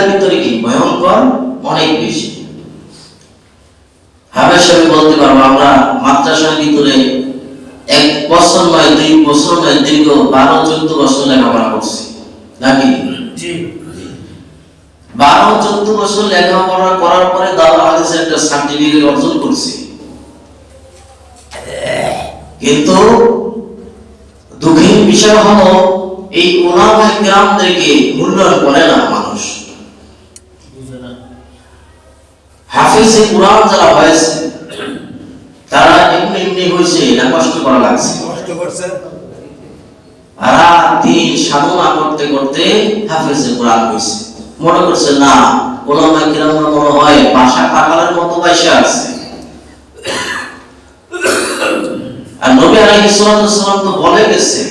এটার ভিতরে কি? ভয়ঙ্কর? অনেক বেশি। হাবেশ আমি বলতে পারব আমরা মাদ্রাসার ভিতরে এক বছর নয় দুই বছর নয় দীর্ঘ বারো চোদ্দ বছর লেখাপড়া করছি। নাকি? বারো চোদ্দ বছর লেখাপড়া করার পরে দাদা হাদিসের একটা সার্টিফিকেট অর্জন করছি। কিন্তু দুঃখের বিষয় হলো এই ওলামা গ্রামদেরকে মূল্যায়ন করে না মানুষ বুঝে না হাফিজে কোরআন যারা হয়েছে তারা এমনি এমনি হয়েছে না কষ্ট করা লাগছে? কষ্ট করছেন রাত দিন সাধনা করতে করতে হাফিজে কোরআন হয়েছে। মনে করছে না ওলামা কিরাম মনে হয় বাসা মতো আছে। আর নবী আলাইহিস সালাম তো বলে গেছে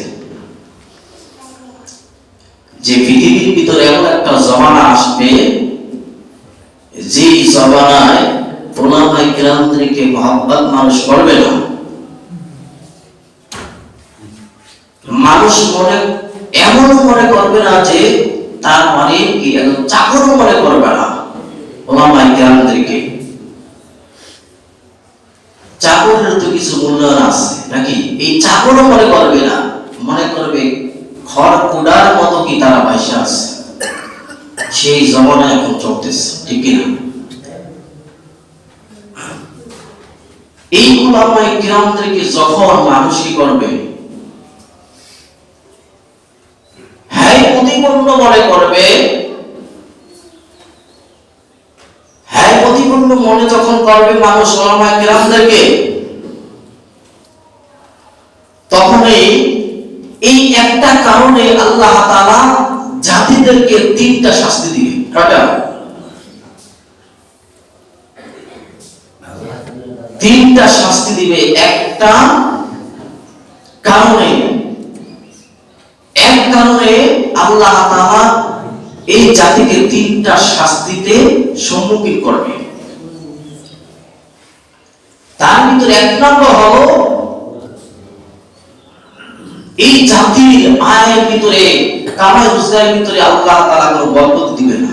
যে পৃথিবীর ভিতরে এমন একটা জমানা আসবে যে মহাব্বত মানুষ করবে না। মানুষ মনে, এমন মনে করবে না যে তার মানে কি চাকর মনে করবে না চাকরের তো কিছু মূল্যায়ন আছে নাকি? এই চাকরও মনে করবে না, মনে করবে খড় কুড়ার মতো কি তারা পয়সা আছে? সেই জমানা এখন চলতেছে, ঠিক কিনা? এই উলামায়ে কিরামদেরকে যখন মানুষ কি করবে? হ্যাঁ প্রতিপন্ন মনে করবে। হ্যাঁ প্রতিপন্ন মনে যখন করবে মানুষ ওলামায়ে কিরামদেরকে, তখনই এই একটা কারণে আল্লাহ তাআলা জাতিদেরকে তিনটা শাস্তি দিবে। কয়টা তিনটা শাস্তি দিবে একটা কারণে। এক কারণে আল্লাহ তাআলা এই জাতিকে তিনটা শাস্তিতে সম্মুখীন করবে। তার ভিতরে এক নম্বর হলো এই জাতির আয়ের ভিতরে, কামাই রোজগারের ভিতরে আল্লাহ তাআলা কোনো বরকত দিবে না।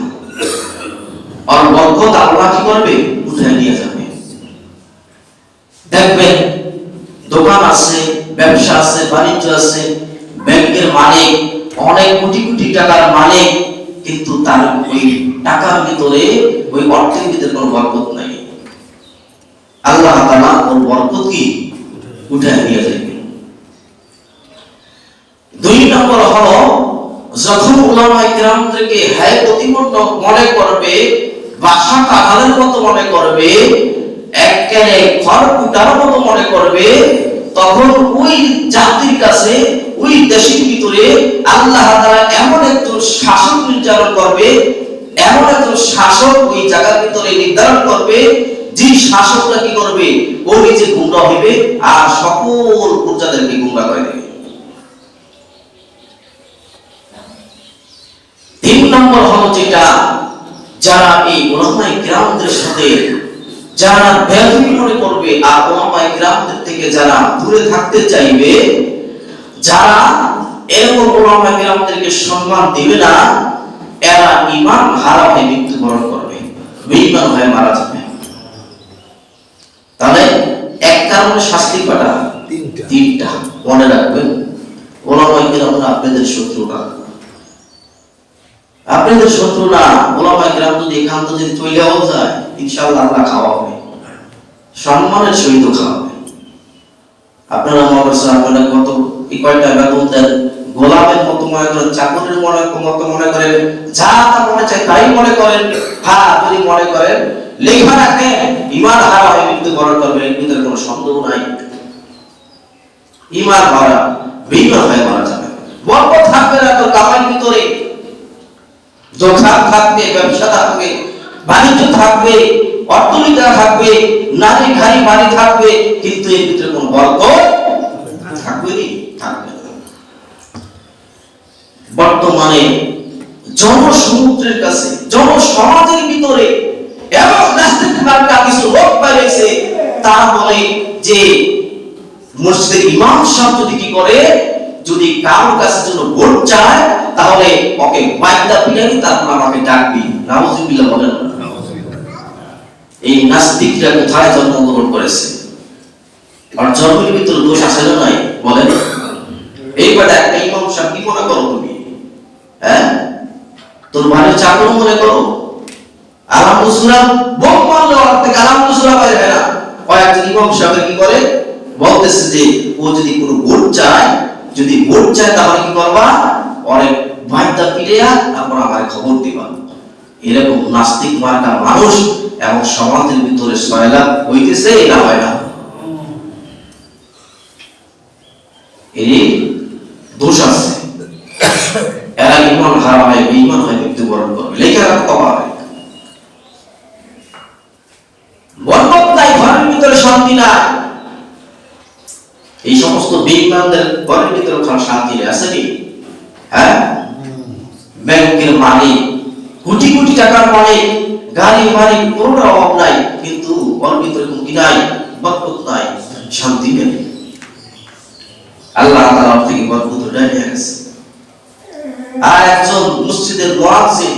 আর বরকত আল্লাহ কি করবে? উঠে নিয়ে যাবে। দেখবেন, দোকান আছে, ব্যবসা আছে, বাণিজ্য আছে, ব্যাংকের মালিক, অনেক কোটি কোটি টাকার মালিক, কিন্তু তার ওই টাকার ভিতরে, ওই অর্থের ভিতরে কোনো বরকত নাই। আল্লাহ তাআলা ওর বরকত কি? উঠে নিয়ে যাবে। দুই নম্বর হলো, যখন উলামায়ে কিরামদেরকে হ্যায় প্রতিপন্ন মনে করবে বাসা কাঁঠালের মতো মনে করবে একেবারে খড় কুটার মতো মনে করবে, তখন ওই জাতির কাছে, ওই দেশের ভিতরে আল্লাহ তাআলা এমন একজন শাসক নির্ধারণ করবে, এমন একজন শাসক ওই জায়গার ভিতরে নির্ধারণ করবে, যে শাসকরা কি করবে? ও নিজে গুমরা হইবে, আর সকল প্রজাদেরকে গুমরা করে দেবে। নম্বর হলো যেটা যারা এই ওলামাই গ্রামদের সাথে যারা বেয়াদবি মনে করবে আর ওলামাই গ্রামদের থেকে যারা দূরে থাকতে চাইবে যারা এরকম ওলামাই গ্রামদেরকে সম্মান দিবে না এরা ইমান হারা হয়ে মৃত্যুবরণ করবে। বেঈমান হয়ে মারা যাবে। তাহলে এক কারণে শাস্তি কটা? তিনটা। তিনটা। মনে রাখবেন ওলামাই গ্রাম আপনাদের শত্রু না আপনাদের শত্রু না গ্রাম যদি এখান যদি চলেও যায়, ইনশাআল্লাহ আল্লাহ খাওয়া হবে। সম্মানের সহিত খাওয়া হবে। আপনারা করছেন আপনারা কত কয়টা বেতন গোলামের মতো মনে করেন, চাকরের মনে মতো মনে করেন, যা তা মনে চায় তাই মনে করেন হ্যাঁ যদি মনে করেন, লেখা রাখেন ইমান হারা হয়ে মৃত্যুবরণ করবেন এর ভিতরে কোনো সন্দেহ নাই। ইমান হারা, বেঈমান হয়ে মারা যাবে বরকত থাকবে না তোর কামার ভিতরে দোকান থাকবে, ব্যবসা থাকবে, বাণিজ্য থাকবে, অর্থনীতি থাকবে, নারী ঘাড়ি বাড়ি থাকবে, কিন্তু এর ভিতরে কোনো বরকত থাকবে থাকবে বর্তমানে জনসমুদ্রের কাছে, জনসমাজের ভিতরে এমন কিছু লোক পাইছে তারা বলে যে মসজিদের ইমাম সাহেব যদি কি করে যদি কারোর কাছে জন্য ভোট চায়, তাহলে ওকে বাইদা পিটাবি তারপর আমাকে ডাকবি নাউজুবিল্লাহ বলেন। এই নাস্তিকরা কোথায় জন্মগ্রহণ করেছে? আর জন্মের ভিতরে দোষ আছে না নাই? বলেন। এইবার একটা ইমাম সাহেব কি মনে করো তুমি? হ্যাঁ? তোর বাড়ির চাকর মনে করো? আলহামদুলিল্লাহ বোম মারলে ওর থেকে আলহামদুলিল্লাহ বাইরে হয় না কয়েকজন ইমাম সাহেব কি করে? বলতেছে যে, ও যদি কোনো ভোট চায় যদি ভোট চায় তাহলে কি করবা? অনেক বাড়িটা পিড়িয়া তারপর আমার খবর দিবা। এরকম নাস্তিক মার্কা মানুষ এবং সমাজের ভিতরে সয়লাভ হইতেছে, এটা হয় না। এই দোষ আছে। এরা ইমান হারা হয় বেঈমান হয় মৃত্যুবরণ করবে। লেখা রাখতে হবে বরকত নাই ঘরের ভিতরে শান্তি নাই। এই সমস্ত বেঈমানদের ঘরের ভিতরে ওখানে শান্তি আছে কি? হ্যাঁ? ব্যাংকের মালিক, কোটি কোটি টাকার মালিক, গাড়ি বাড়ি কোনো অভাব নাই, কিন্তু ওর ভিতরে কোনো নাই বরকত নাই, শান্তি নেই। আল্লাহ তাআলা থেকে বরকত উঠায় নিয়ে গেছে। আর একজন মসজিদের মুয়াজ্জিন,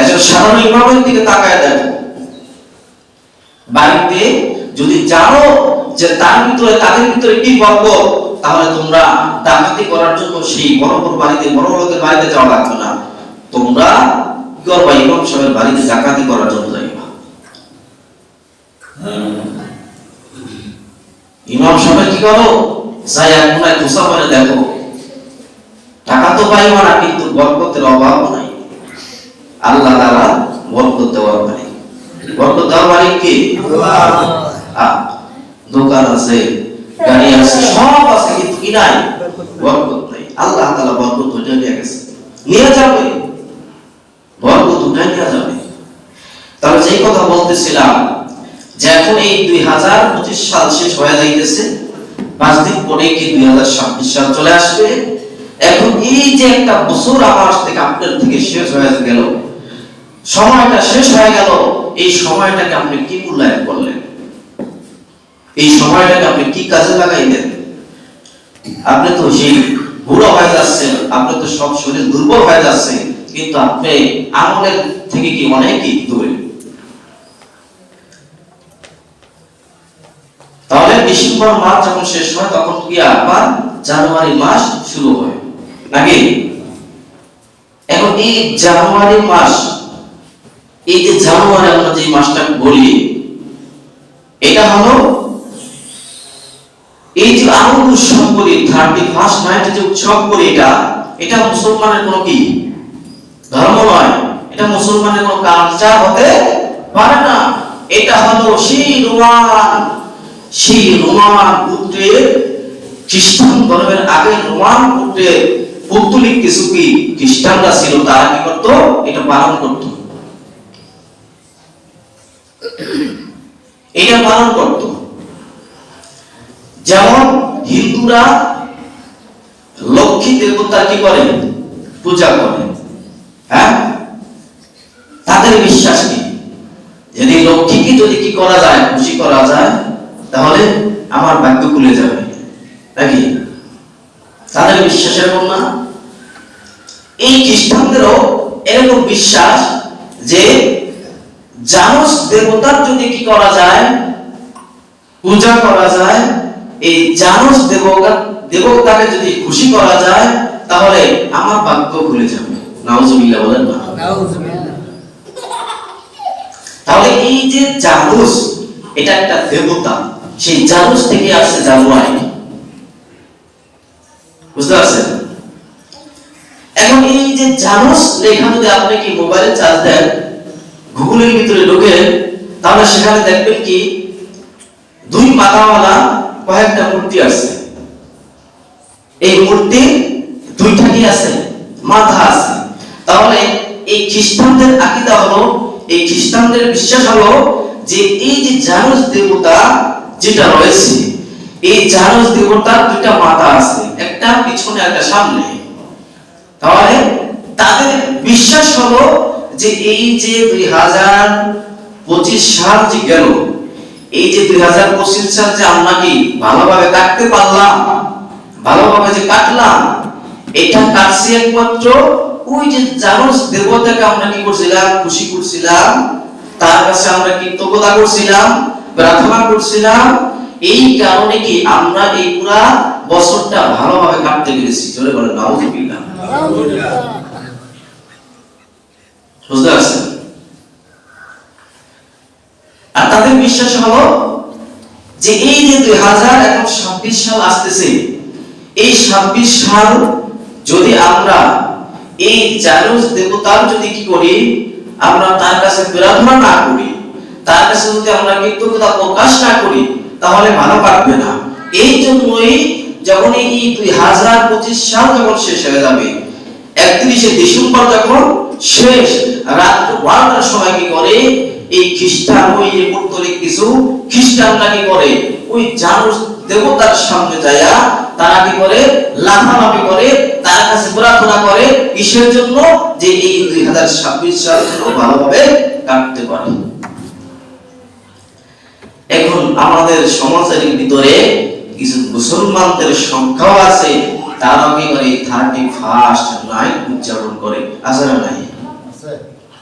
একজন সাধারণ ইমামের দিকে তাকায় দেখো। বাড়িতে যদি জানো যে তার ভিতরে, তাদের ভিতরে কি বরকত তাহলে তোমরা ডাকাতি করার জন্য সেই বড় বড় বাড়িতে বড় লোকের বাড়িতে যাওয়া লাগবে না। তোমরা করবা ইমাম সাহেবের বাড়িতে ডাকাতি করার জন্য যাইবা। ইমাম সাহেব কি করো? কোনায় করে দেখো। টাকা তো পাইবা না কিন্তু বরকতের অভাব নাই। আল্লাহ তাআলা বরকত দেওয়ার মালিক। বরকত দেওয়ার মালিক কে? দোকান আছে। গাড়ি আছে সব আছে, কিন্তু কি নাই? বরকত নাই। আল্লাহ বরকত গেছে। নিয়ে যাবে। বরকত নিয়ে যাবে। তবে যেই কথা বলতেছিলাম, যে এখন এই দুই হাজার পঁচিশ সাল শেষ হয়ে যাইতেছে, পাঁচ দিন পরে কি দুই হাজার ছাব্বিশ সাল চলে আসবে? এখন এই যে একটা বছর আমার থেকে আপনার থেকে শেষ হয়ে গেল, সময়টা শেষ হয়ে গেল, এই সময়টাকে আপনি কি মূল্যায়ন করলেন? এই সময়টাকে আপনি কি কাজে লাগাইলেন? আপনি তো সেই বুড়ো হয়ে যাচ্ছেন, আপনি তো সব শরীর দুর্বল হয়ে যাচ্ছে কিন্তু আপনি আমলের থেকে কি অনেকই দূরে? তাহলে ডিসেম্বর মাস যখন শেষ হয়, তখন কি আবার জানুয়ারি মাস শুরু হয়? নাকি? এখন এই জানুয়ারি মাস, এই যে জানুয়ারি আমরা যে মাসটা বলি, এটা হলো এই যে আনন্দ উৎসব করি থার্টি যে উৎসব করি এটা এটা মুসলমানের কোনো কি? ধর্ম নয়। এটা মুসলমানের কোনো কালচার হতে পারে না। এটা হলো পুত্রের খ্রিস্টান ধর্মের আগে রোমান পুত্রের কিছু কি? খ্রিস্টানরা ছিল, তারা কি করতো? এটা পালন করতো। এটা পালন করত। যেমন হিন্দুরা লক্ষ্মী দেবতা কি করে পূজা করে হ্যাঁ? তাদের বিশ্বাস কি? যদি লক্ষ্মীকে যদি কি করা যায়, খুশি করা যায়, তাহলে আমার ভাগ্য খুলে যাবে। নাকি? তাদের বিশ্বাস এরকম না? এই খ্রিস্টানদেরও এরকম বিশ্বাস যে জানস দেবতার যদি কি করা যায়, পূজা করা যায় এই জানস দেবতা দেবতাকে যদি খুশি করা যায় তাহলে আমার ভাগ্য খুলে যাবে। নাউজুবিল্লাহ বলেন না। তাহলে এই যে জানুস এটা একটা দেবতা। সেই জানুস থেকে আসছে জানুয়ারি। বুঝতে পারছেন? এখন এই যে জানুস লেখা যদি আপনি কি মোবাইলে চার্জ দেন গুগলের ভিতরে ঢুকে তাহলে সেখানে দেখবেন কি দুই মাথাওয়ালা কয়েকটা মূর্তি আছে। এই মূর্তি দুইটা কি আছে, মাথা আছে। তাহলে এই খ্রিস্টানদের আকীদা হলো, এই খ্রিস্টানদের বিশ্বাস হলো যে এই যে জানুস দেবতা যেটা রয়েছে, এই জানুস দেবতার দুইটা মাথা আছে, একটা পিছনে একটা সামনে। তাহলে তাদের বিশ্বাস হলো যে এই যে দুই হাজার পঁচিশ সাল যে গেল এই যে দুই হাজার পঁচিশ সাল যে আমরা কি ভালোভাবে কাটতে পারলাম ভালোভাবে যে কাটলাম এটা কাটছি একমাত্র ওই যে জানোস দেবতাকে আমরা কি করছিলাম খুশি করছিলাম তার কাছে আমরা কৃতজ্ঞতা করছিলাম প্রার্থনা করছিলাম। এই কারণে কি আমরা এই পুরা বছরটা ভালোভাবে কাটতে পেরেছি? চলে বলে নাউজুবিল্লাহ বুঝতে পারছেন? আর তাদের বিশ্বাস হলো যে এই যে দুই হাজার এখন ছাব্বিশ সাল আসতেছে, এই ছাব্বিশ সাল যদি আমরা এই জানুস দেবতার যদি কি করি, আমরা তার কাছে প্রার্থনা না করি, তার কাছে যদি আমরা কৃতজ্ঞতা প্রকাশ না করি, তাহলে ভালো কাটবে না। এই জন্যই যখন এই দুই হাজার পঁচিশ সাল যখন শেষ হয়ে যাবে, একত্রিশে ডিসেম্বর যখন শেষ, রাত্র বারোটার সময় কি করে? এই খ্রিস্টান ওই যে পৌত্তলিক কিছু খ্রিস্টানরা কি করে? ওই জানুস দেবতার সামনে যায়া তারা কি করে? লাফালাফি করে, তার কাছে প্রার্থনা করে, কিসের জন্য? যে এই দুই হাজার ছাব্বিশ সাল ভালোভাবে কাটতে পারে। এখন আমাদের সমাজের ভিতরে কিছু মুসলমানদের সংখ্যাও আছে। তারা কি করে? থার্টি ফার্স্ট নাইট উদযাপন করে? না নাই?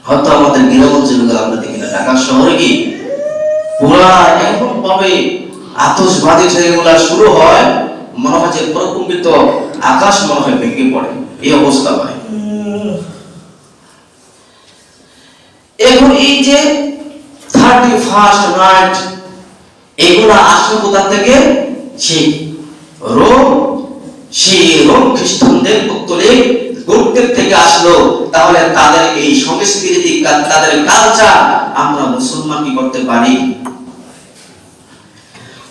হয়তো আমাদের গ্রামাঞ্চল আমরা দেখি না। ঢাকা শহরে কি পুরা এমন ভাবে আতশবাজি সেগুলা শুরু হয়, মনে হয় যে প্রকম্পিত আকাশ মনে হয় ভেঙে পড়ে। এই অবস্থা হয়। এখন এই যে থার্টি ফার্স্ট নাইট এগুলা আসলো কোথা থেকে? সেই রোম সেই রোম খ্রিস্টানদের উত্তরে গুরুত্বের থেকে আসলো, তাহলে তাদের এই সংস্কৃতি তাদের কালচার আমরা মুসলমান কি করতে পারি?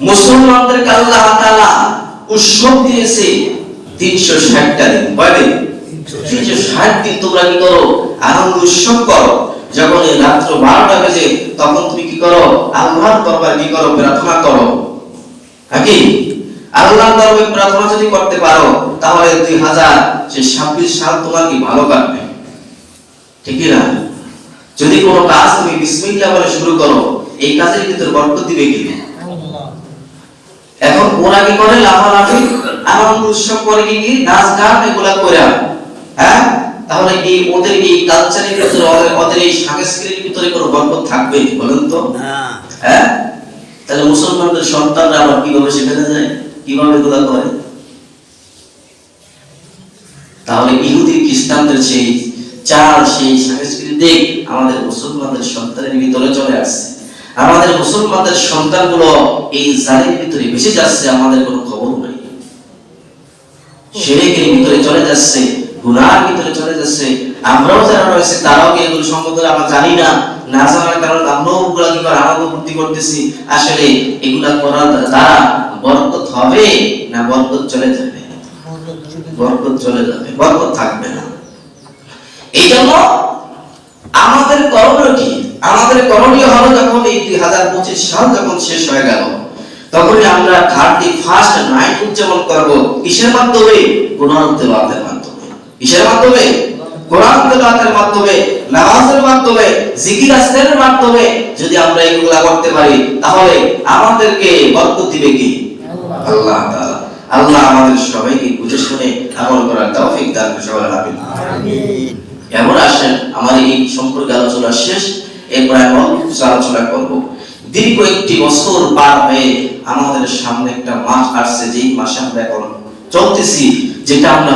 মুসলমানদেরকে আল্লাহ তাআলা উৎসব দিয়েছে তিনশো ষাটটা দিন তিনশো ষাট দিন তোমরা কি করো? আনন্দ উৎসব করো। যখন রাত্র বারোটা বেজে, তখন তুমি কি করো? আল্লাহর দরবার কি করো? প্রার্থনা করো। নাকি? আল্লাহর দরবারে প্রার্থনা যদি করতে পারো তাহলে দুই হাজার সে ছাব্বিশ সাল তোমার কি ভালো কাটবে? ঠিক না? যদি কোনো কাজ তুমি বিসমিল্লাহ বলে শুরু করো এই কাজের ভিতর বরকত দিবে কি এখন ওরা কি করে? লাফালাফি আনন্দ উৎসব করে কি নাচ গান এগুলা করে হ্যাঁ? তাহলে এই ওদের এই কালচারের ভিতরে ওদের- এই সংস্কৃতির ভিতরে কোনো বরকত থাকবে বলেন তো? হ্যাঁ? তাহলে মুসলমানদের সন্তানরা আবার কীভাবে সেখানে যায়? কীভাবে এগুলা করে? তাহলে ইহুদি খ্রিস্টানদের সেই চাল, সেই সংস্কৃতি আমাদের মুসলমানদের সন্তানের ভিতরে চলে আসছে। আমাদের মুসলমানদের সন্তানগুলো এই জালের ভিতরে ভেসে যাচ্ছে, আমাদের কোনো খবর নাই। ভিতরে চলে যাচ্ছে, গুনার ভিতরে চলে যাচ্ছে। আমরাও যারা রয়েছে, তারাও কি এগুলো সম্পর্কে আমরা জানি না? না জানার কারণে আমরাও ওগুলা কি আনন্দ ফুর্তি করতেছি। আসলে এগুলা করার দ্বারা বরকত হবে না বরকত চলে যাবে? বরকত চলে যাবে। বরকত থাকবে না। এই জন্য আমাদের করণীয় কি? আমাদের করণীয় হলো যখন এই দুই হাজার পঁচিশ সাল যখন শেষ হয়ে গেল তখনই আমরা থার্টি ফার্স্ট নাইট উদযাপন করব। কিসের মাধ্যমে? কোরআন তেলাওয়াতের মাধ্যমে। কিসের মাধ্যমে? কোরআন তেলাওয়াতের মাধ্যমে নামাজের মাধ্যমে জিকির আসরের মাধ্যমে যদি আমরা এগুলা করতে পারি তাহলে আমাদেরকে বরকত দিবে কি? আল্লাহ তাআলা। আল্লাহ আমাদের সবাইকে বুঝে শুনে আমল করার তৌফিক দান করে সবাই আমিন। এমন আসেন আমার এই সম্পর্কে আলোচনা শেষ। এরপর এখন কিছু আলোচনা করব। দীর্ঘ একটি বছর পার হয়ে আমাদের সামনে একটা মাস আসছে যেই মাসে আমরা এখন চলতেছি যেটা আমরা